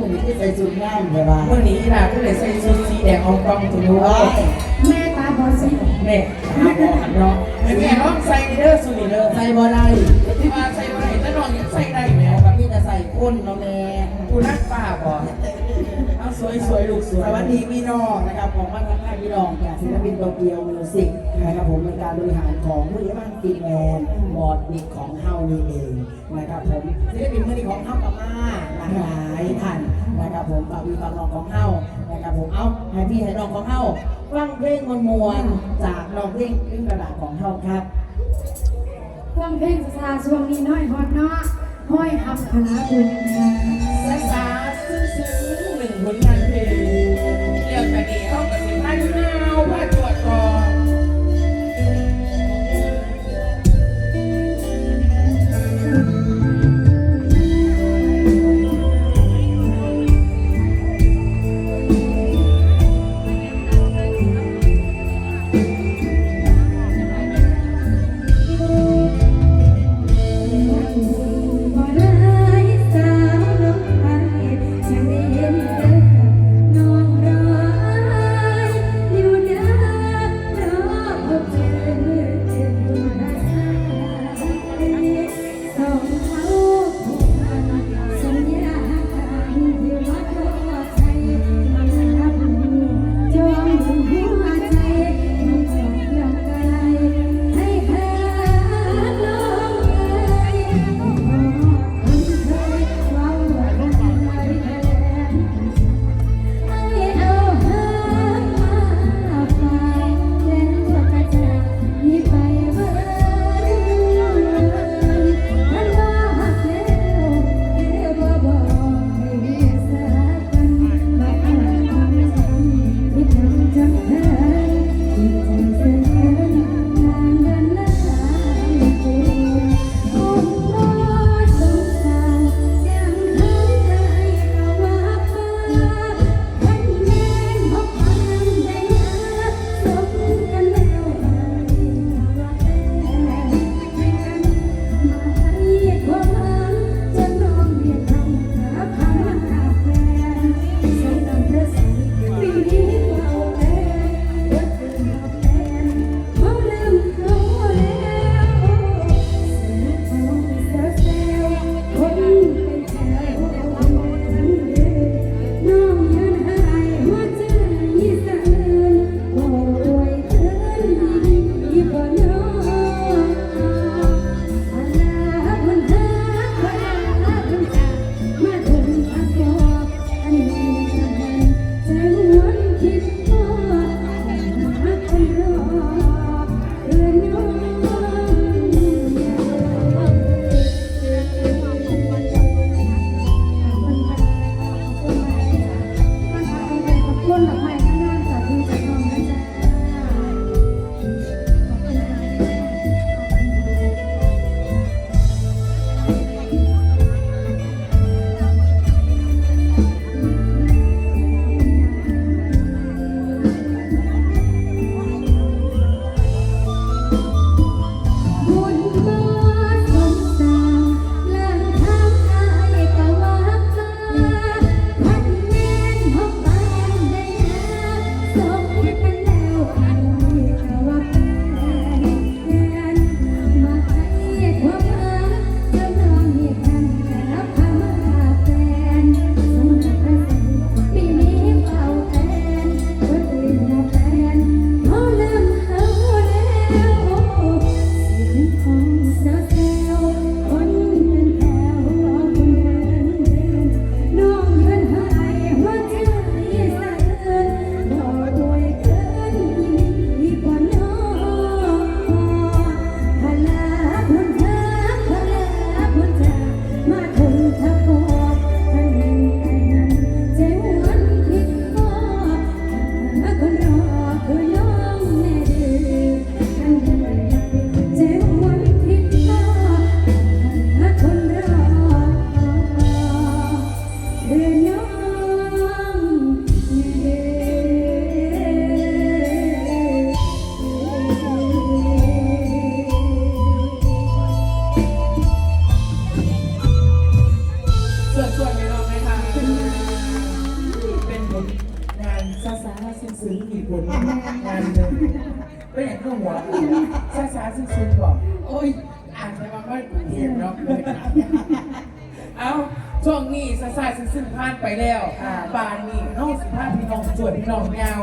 วันนี้ที่ใส่ชุดงามเลยว่าเมื่อนี้ล่ะก็เลยใส่ชุดสีแดงอองตองตัวนู้นแม่ตาบอดสิแม่ตาบอดเนาะแม่แม่น้องใส่เด้อสุนี่เด้อใส่บ่ได้ที่มาใส่บ่ได้แต่น้องยังใส่ได้แหมกับพี่จะใส่ก้นเนาะแม่กูรักป้าบ่เอา สวยสวยๆลูกสวยสวัสดีพี่น้องนะครับของบ้านทักทายพี่น้องจากศิลปินโตเกียวมิวสิกนะครับผมเป็นการบริหารของผู้ใหญ่บ้านฟินแลนด์บอร์ดนิกของเฮานี่เองนะครับผมศิลปินมือนี้ของเฮากับมาหลากหลายท่านนะครับผมฝากพี่ฝากน้องของเฮานะครับผมเอาให้พี่ให้น้องของเฮาฟังเพลงมวลๆจากน้องเพลงขึ้นกระดาษของเฮาครับเครื่องเพลงซาช่วงนี้น้อยฮอตเนาะห้อยทำคณะบุญนะภาษาซึ้งๆหนึ่งผลงาน เขา ซึ้งซึ้งอีกผลงานหนึ่งก็อย่างก็หัวซาซาซึ้งซึ้งบอกโอ้ยอ่านไปมาไม่เห็นเนาะเอาช่วงนี้ซาซาซึ้งซึ้งผ่านไปแล้วบานนี้เฮาสิพาพี่น้องช่วยพี่น้องยาว